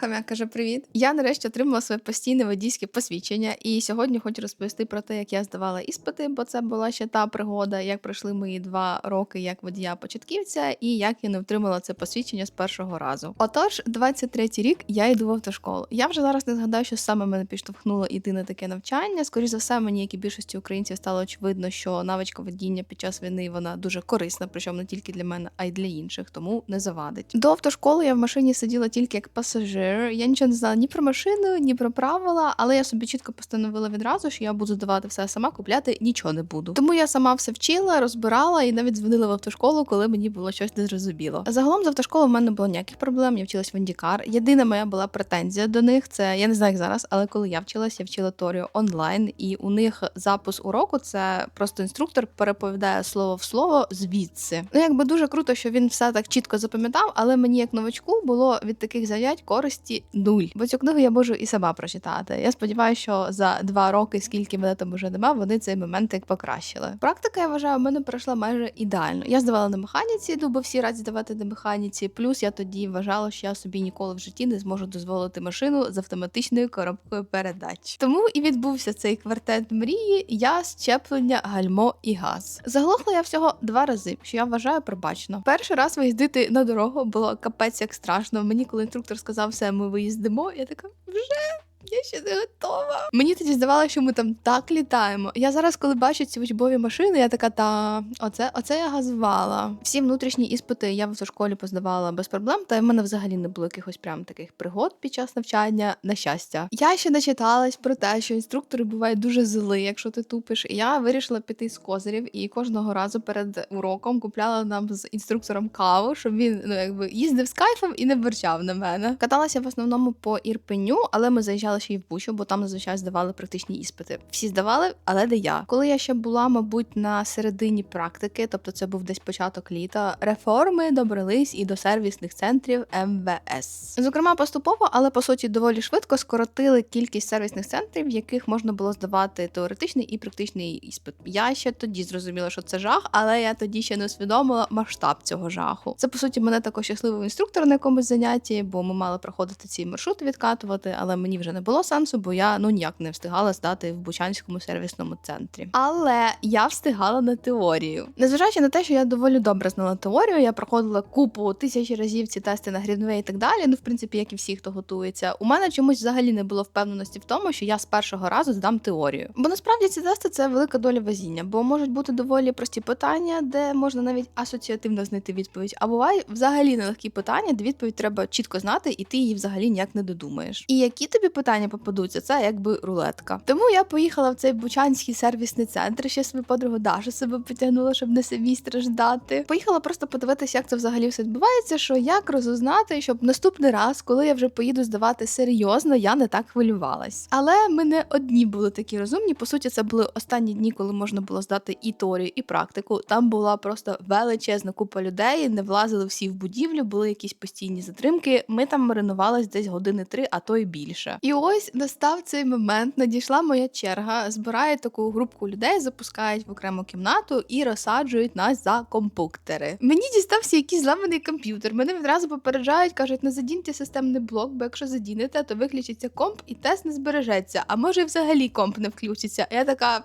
Хам'як каже: Привіт. Я нарешті отримала своє постійне водійське посвідчення, і сьогодні хочу розповісти про те, як я здавала іспити, бо це була ще та пригода, як пройшли мої два роки як водія початківця, і як я не отримала це посвідчення з першого разу. Отож, 23-й рік я йду в автошколу. Я вже зараз не згадаю, що саме мене підштовхнуло йти на таке навчання. Скоріше за все, мені, як і більшості українців, стало очевидно, що навичка водіння під час війни вона дуже корисна, причому не тільки для мене, а й для інших, тому не завадить. До автошколи я в машині сиділа тільки як пасажир. Я нічого не знала ні про машину, ні про правила, але я собі чітко постановила відразу, що я буду здавати все сама, купляти нічого не буду. Тому я сама все вчила, розбирала і навіть дзвонила в автошколу, коли мені було щось незрозуміло. Загалом з автошколи в мене не було ніяких проблем. Я вчилась в індікар. Єдина моя була претензія до них. Це я не знаю як зараз, але коли я вчилась, я вчила Торіо онлайн, і у них запис уроку це просто інструктор переповідає слово в слово звідси. Ну якби дуже круто, що він все так чітко запам'ятав, але мені як новачку було від таких занять користі нуль. Бо цю книгу я можу і сама прочитати. Я сподіваюся, що за два роки, скільки мене там уже нема, вони цей момент як покращили. Практика, я вважаю, в мене пройшла майже ідеально. Я здавала на механіці, ну бо всі раді здавати на механіці. Плюс я тоді вважала, що я собі ніколи в житті не зможу дозволити машину з автоматичною коробкою передач. Тому і відбувся цей квартет мрії. Я щеплення, гальмо і газ. Заглохла я всього два рази, що я вважаю пробачено. Перший раз виїздити на дорогу було капець як страшно. Мені, коли інструктор сказав, все, ми виїздимо, я така вже. Я ще не готова. Мені тоді здавалося, що ми там так літаємо. Я зараз, коли бачу ці учбові машини, я така, та оце, оце я газувала. Всі внутрішні іспити я в автошколі поздавала без проблем, та в мене взагалі не було якихось прям таких пригод під час навчання. На щастя, я ще начиталась про те, що інструктори бувають дуже зли, якщо ти тупиш. І я вирішила піти з козирів і кожного разу перед уроком купляла нам з інструктором каву, щоб він ну якби їздив з кайфом і не бурчав на мене. Каталася в основному по Ірпеню, але ми заїжджали ще й в Бучу, бо там зазвичай здавали практичні іспити. Всі здавали, але де я. Коли я ще була, мабуть, на середині практики, тобто це був десь початок літа, реформи добрались і до сервісних центрів МВС. Зокрема, поступово, але по суті доволі швидко скоротили кількість сервісних центрів, в яких можна було здавати теоретичний і практичний іспит. Я ще тоді зрозуміла, що це жах, але я тоді ще не усвідомила масштаб цього жаху. Це по суті мене також щасливий інструктор на якомусь занятті, бо ми мали проходити ці маршрути відкатувати, але мені вже не було сенсу, бо я ну ніяк не встигала здати в Бучанському сервісному центрі. Але я встигала на теорію. Незважаючи на те, що я доволі добре знала теорію, я проходила купу тисячі разів ці тести на Грінвей і так далі. Ну, в принципі, як і всі, хто готується. У мене чомусь взагалі не було впевненості в тому, що я з першого разу здам теорію. Бо насправді ці тести це велика доля везіння, бо можуть бути доволі прості питання, де можна навіть асоціативно знайти відповідь. А буває взагалі нелегкі питання, де відповідь треба чітко знати, і ти її взагалі ніяк не додумаєш. І які тобі питання попадуться, це якби рулетка. Тому я поїхала в цей бучанський сервісний центр. Ще свою подругу Дашу себе потягнула, щоб не самій страждати. Поїхала просто подивитися, як це взагалі все відбувається. Що як розузнати, щоб наступний раз, коли я вже поїду здавати серйозно, я не так хвилювалась. Але ми не одні були такі розумні. По суті, це були останні дні, коли можна було здати і теорію, і практику. Там була просто величезна купа людей, не влазили всі в будівлю, були якісь постійні затримки. Ми там маринувались десь години три, а то й більше. І ось настав цей момент. Надійшла моя черга. Збирають таку групку людей, запускають в окрему кімнату і розсаджують нас за компуктери. Мені дістався якийсь зламаний комп'ютер. Мене відразу попереджають, кажуть, не задіньте системний блок, бо якщо задінете, то виключиться комп і тест не збережеться. А може, взагалі комп не включиться. Я така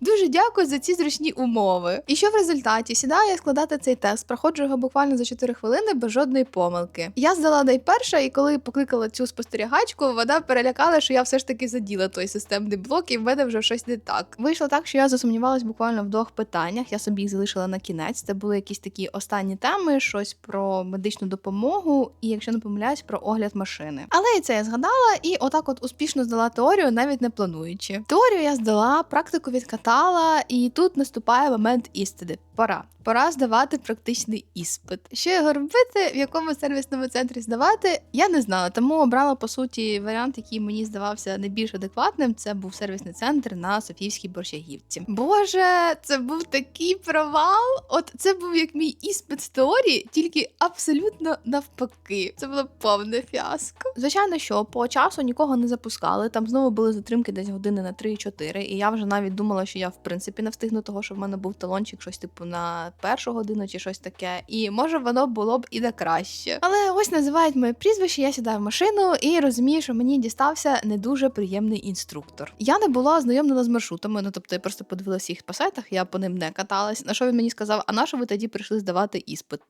дуже дякую за ці зручні умови. І що в результаті? Сідаю я складати цей тест, проходжу його буквально за 4 хвилини без жодної помилки. Я здала найперша, і коли покликала цю спостерігачку, вона перелякала, що я все ж таки заділа той системний блок, і в мене вже щось не так. Вийшло так, що я засумнівалась буквально в двох питаннях. Я собі їх залишила на кінець. Це були якісь такі останні теми, щось про медичну допомогу, і якщо не помиляюсь, про огляд машини. Але і це я згадала, і отак, от успішно здала теорію, навіть не плануючи. Теорію я здала, практику відкатала, і тут наступає момент істини. Пора. Пора здавати практичний іспит. Що його робити, в якому сервісному центрі здавати, я не знала, тому обрала по суті варіант, який мені мені здавався найбільш адекватним, це був сервісний центр на Софіївській борщагівці. Боже, це був такий провал. От це був як мій іспит теорії, тільки абсолютно навпаки. Це було повне фіаско. Звичайно, що по часу нікого не запускали. Там знову були затримки десь години на 3-4, і я вже навіть думала, що я в принципі не встигну того, що в мене був талончик, щось типу на першу годину чи щось таке. І може воно було б і на краще. Але ось називають моє прізвище. Я сідаю в машину і розумію, що мені дістався не дуже приємний інструктор. Я не була ознайомлена з маршрутами. Ну тобто я просто подивилася їх по сайтах, я по ним не каталась. На що він мені сказав? А на що ви тоді прийшли здавати іспит?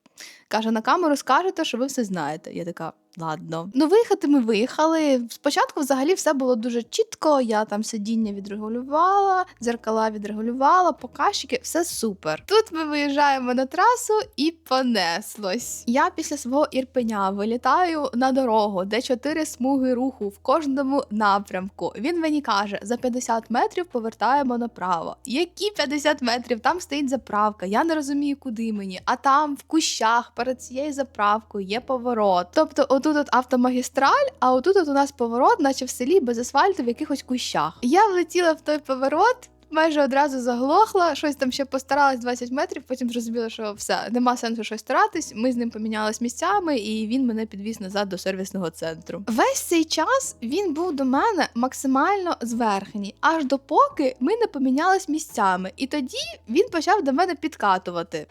Каже, на камеру скажете, що ви все знаєте. Я така. Ладно, ну виїхати ми виїхали. Спочатку взагалі все було дуже чітко. Я там сидіння відрегулювала, дзеркала відрегулювала, показчики, все супер. Тут ми виїжджаємо на трасу і понеслось. Я після свого ірпеня вилітаю на дорогу, де чотири смуги руху в кожному напрямку. Він мені каже: за 50 метрів повертаємо направо. Які 50 метрів? Там стоїть заправка. Я не розумію, куди мені. А там в кущах перед цією заправкою є поворот. Тобто, отут от автомагістраль, а отут от у нас поворот, наче в селі без асфальту в якихось кущах. Я влетіла в той поворот. Майже одразу заглохла, щось там ще постаралась 20 метрів, потім зрозуміла, що все, нема сенсу щось старатись. Ми з ним помінялись місцями, і він мене підвіз назад до сервісного центру. Весь цей час він був до мене максимально зверхній, аж допоки ми не помінялись місцями. І тоді він почав до мене підкатувати.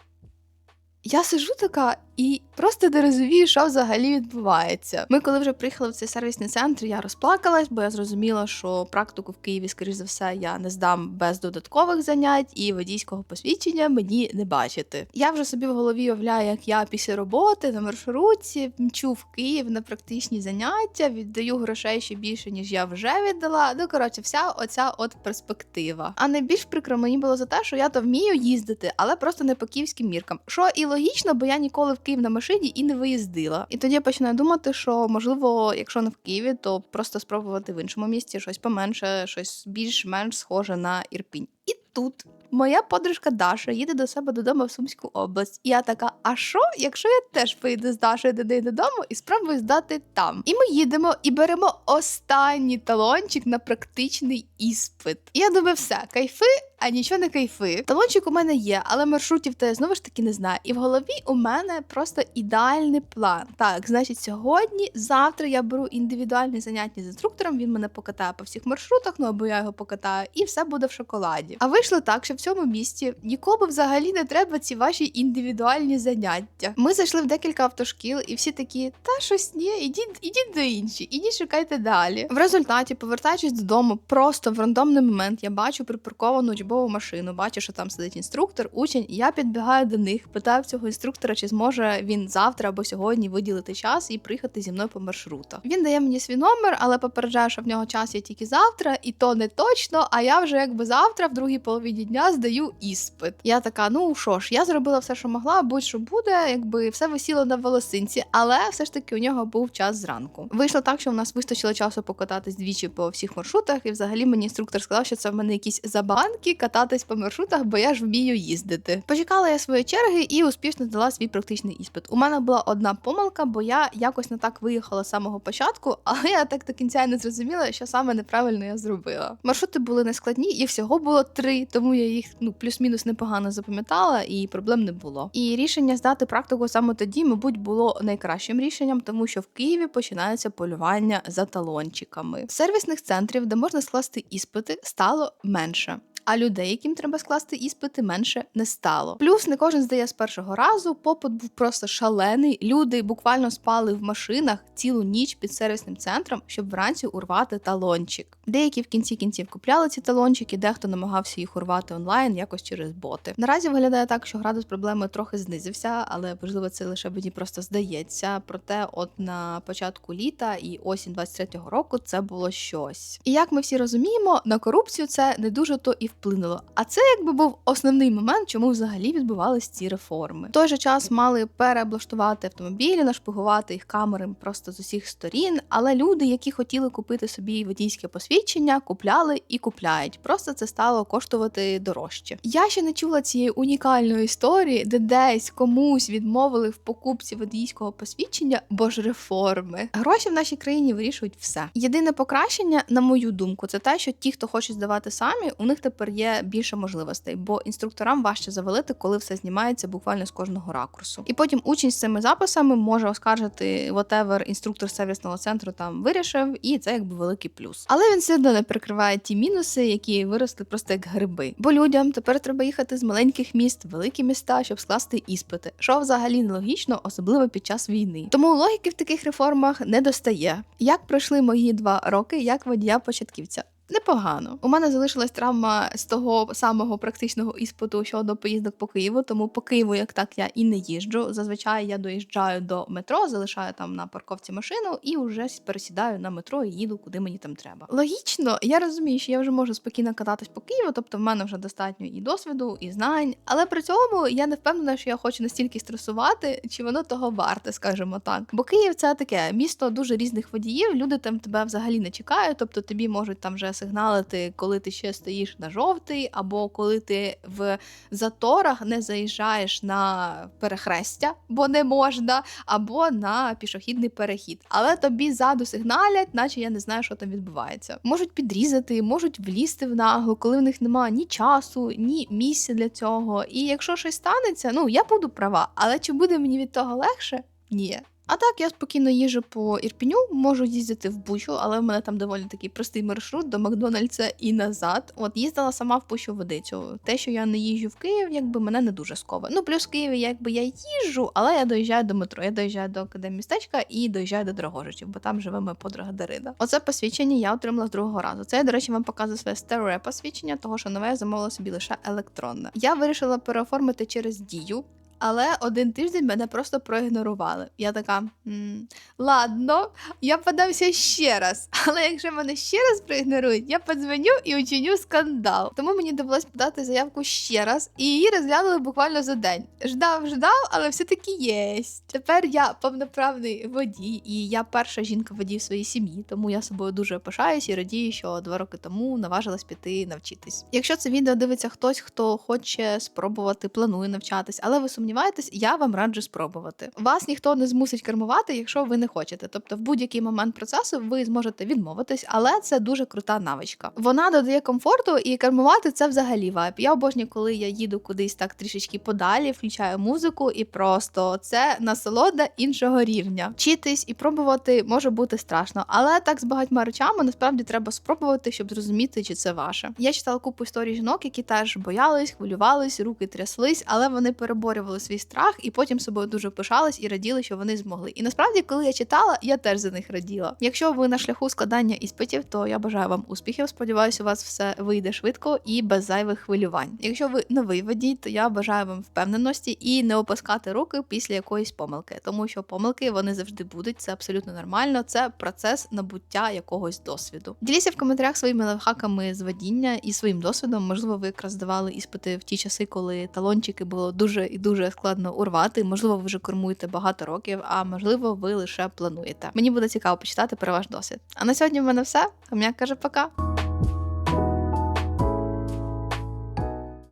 Я сижу така і просто не розумію, що взагалі відбувається. Ми, коли вже приїхали в цей сервісний центр, я розплакалась, бо я зрозуміла, що практику в Києві, скоріш за все, я не здам без додаткових занять і водійського посвідчення мені не бачити. Я вже собі в голові уявляю, як я після роботи на маршрутці мчу в Київ на практичні заняття, віддаю грошей ще більше, ніж я вже віддала. Ну коротше, вся оця от перспектива. А найбільш прикро мені було за те, що я то вмію їздити, але просто не по київським міркам. Що і логічно, бо я ніколи в Київ на машині і не виїздила. І тоді я починаю думати, що можливо, якщо не в Києві, то просто спробувати в іншому місті щось поменше, щось більш-менш схоже на Ірпінь. І тут. Моя подружка Даша їде до себе додому в Сумську область. І я така: а що, якщо я теж поїду з Дашою до неї додому і спробую здати там? І ми їдемо і беремо останній талончик на практичний іспит. І я думаю, все, кайфи, а нічого не кайфи. Талончик у мене є, але маршрутів то я знову ж таки не знаю. І в голові у мене просто ідеальний план. Так, значить, сьогодні, завтра я беру індивідуальні заняття з інструктором. Він мене покатає по всіх маршрутах, ну або я його покатаю, і все буде в шоколаді. А вийшло так, що в цьому місті нікому взагалі не треба ці ваші індивідуальні заняття. Ми зайшли в декілька автошкіл, і всі такі, та щось ні, ідіть, ідіть до інші, ідіть шукайте далі. В результаті, повертаючись додому, просто в рандомний момент я бачу припарковану учбову машину, бачу, що там сидить інструктор, учень. Я підбігаю до них, питаю цього інструктора, чи зможе він завтра або сьогодні виділити час і приїхати зі мною по маршрутах. Він дає мені свій номер, але попереджає, що в нього час є тільки завтра, і то не точно. А я вже якби завтра, в другій половині дня, здаю іспит. Я така, ну що ж, я зробила все, що могла, будь-що буде, якби все висіло на волосинці, але все ж таки у нього був час зранку. Вийшло так, що в нас вистачило часу покататись двічі по всіх маршрутах, і взагалі мені інструктор сказав, що це в мене якісь забанки кататись по маршрутах, бо я ж вмію їздити. Почекала я своєї черги і успішно здала свій практичний іспит. У мене була одна помилка, бо я якось не так виїхала з самого початку, але я так до кінця не зрозуміла, що саме неправильно я зробила. Маршрути були нескладні, їх всього було три, тому я їх ну плюс-мінус непогано запам'ятала, і проблем не було. І рішення здати практику саме тоді, мабуть, було найкращим рішенням, тому що в Києві починається полювання за талончиками. Сервісних центрів, де можна скласти іспити, стало менше. А людей, яким треба скласти іспити, менше не стало. Плюс не кожен здає з першого разу. Попит був просто шалений. Люди буквально спали в машинах цілу ніч під сервісним центром, щоб вранці урвати талончик. Деякі в кінці кінців купляли ці талончики, дехто намагався їх урвати онлайн якось через боти. Наразі виглядає так, що градус проблеми трохи знизився, але можливо це лише мені просто здається. Проте, от на початку літа і осінь 23-го року це було щось. І як ми всі розуміємо, на корупцію це не дуже то і вплинуло. А це якби був основний момент, чому взагалі відбувались ці реформи. В той же час мали переоблаштувати автомобілі, нашпигувати їх камерами просто з усіх сторін. Але люди, які хотіли купити собі водійське посвідчення, купляли і купляють. Просто це стало коштувати дорожче. Я ще не чула цієї унікальної історії, де десь комусь відмовили в покупці водійського посвідчення, бо ж реформи. Гроші в нашій країні вирішують все. Єдине покращення, на мою думку, це те, що ті, хто хоче здавати самі, у них тепер є більше можливостей, бо інструкторам важче завалити, коли все знімається буквально з кожного ракурсу. І потім учень з цими записами може оскаржити whatever інструктор сервісного центру там вирішив, і це якби великий плюс. Але він все одно не прикриває ті мінуси, які виросли просто як гриби. Бо людям тепер треба їхати з маленьких міст в великі міста, щоб скласти іспити, що взагалі нелогічно, особливо під час війни. Тому логіки в таких реформах не достає. Як пройшли мої два роки як водія початківця? Непогано. У мене залишилась травма з того самого практичного іспиту щодо поїздок по Києву, тому по Києву як так я і не їжджу. Зазвичай я доїжджаю до метро, залишаю там на парковці машину і вже пересідаю на метро і їду, куди мені там треба. Логічно, я розумію, що я вже можу спокійно кататись по Києву, тобто в мене вже достатньо і досвіду, і знань. Але при цьому я не впевнена, що я хочу настільки стресувати, чи воно того варте, скажімо так. Бо Київ це таке місто дуже різних водіїв. Люди там тебе взагалі не чекають, тобто тобі можуть там вже сигналити, коли ти ще стоїш на жовтий, або коли ти в заторах не заїжджаєш на перехрестя, бо не можна, або на пішохідний перехід. Але тобі ззаду сигналять, наче я не знаю, що там відбувається. Можуть підрізати, можуть влізти в наглу, коли в них немає ні часу, ні місця для цього. І якщо щось станеться, ну я буду права, але чи буде мені від того легше? Ні. А так, я спокійно їжджу по Ірпіню, можу їздити в Бучу, але в мене там доволі такий простий маршрут до Макдональдса і назад. От їздила сама в Пущу водицю. Те, що я не їжджу в Київ, якби мене не дуже скове. Ну, плюс в Києві, якби я їжджу, але я доїжджаю до метро. Я доїжджаю до академмістечка і доїжджаю до Драгожичів, бо там живе моя подруга Дарида. Оце посвідчення я отримала з другого разу. Це я, до речі, вам показую своє старе посвідчення, того що нове я замовила собі лише електронне. Я вирішила переоформити через дію. Але один тиждень мене просто проігнорували. Я така «М, ладно, я подамся ще раз. Але якщо мене ще раз проігнорують, я подзвоню і учиню скандал. Тому мені довелось подати заявку ще раз, і її розглянули буквально за день. Ждав, ждав, але все-таки єсть. Тепер я повноправний водій, і я перша жінка водій в своїй сім'ї, тому я собою дуже пишаюсь і радію, що два роки тому наважилась піти навчитись. Якщо це відео дивиться хтось, хто хоче спробувати, планує навчатись, але ви сумніваєтесь, я вам раджу спробувати. Вас ніхто не змусить кермувати, якщо ви не хочете. Тобто, в будь-який момент процесу ви зможете відмовитись, але це дуже крута навичка. Вона додає комфорту і кермувати це взагалі вайб. Я обожнюю, коли я їду кудись так трішечки подалі, включаю музику, і просто це насолода іншого рівня. Вчитись і пробувати може бути страшно, але так з багатьма речами насправді треба спробувати, щоб зрозуміти, чи це ваше. Я читала купу історій жінок, які теж боялись, хвилювались, руки тряслись, але вони переборювали свій страх і потім собою дуже пишались і раділи, що вони змогли. І насправді, коли я читала, я теж за них раділа. Якщо ви на шляху складання іспитів, то я бажаю вам успіхів. Сподіваюся, у вас все вийде швидко і без зайвих хвилювань. Якщо ви новий водій, то я бажаю вам впевненості і не опускати руки після якоїсь помилки, тому що помилки вони завжди будуть. Це абсолютно нормально. Це процес набуття якогось досвіду. Діліться в коментарях своїми лайфхаками з водіння і своїм досвідом. Можливо, ви якраз здавали іспити в ті часи, коли талончики було дуже і дуже складно урвати. Можливо, ви вже кормуєте багато років, а можливо, ви лише плануєте. Мені буде цікаво почитати про ваш досвід. А на сьогодні в мене все. Хом'як каже пока.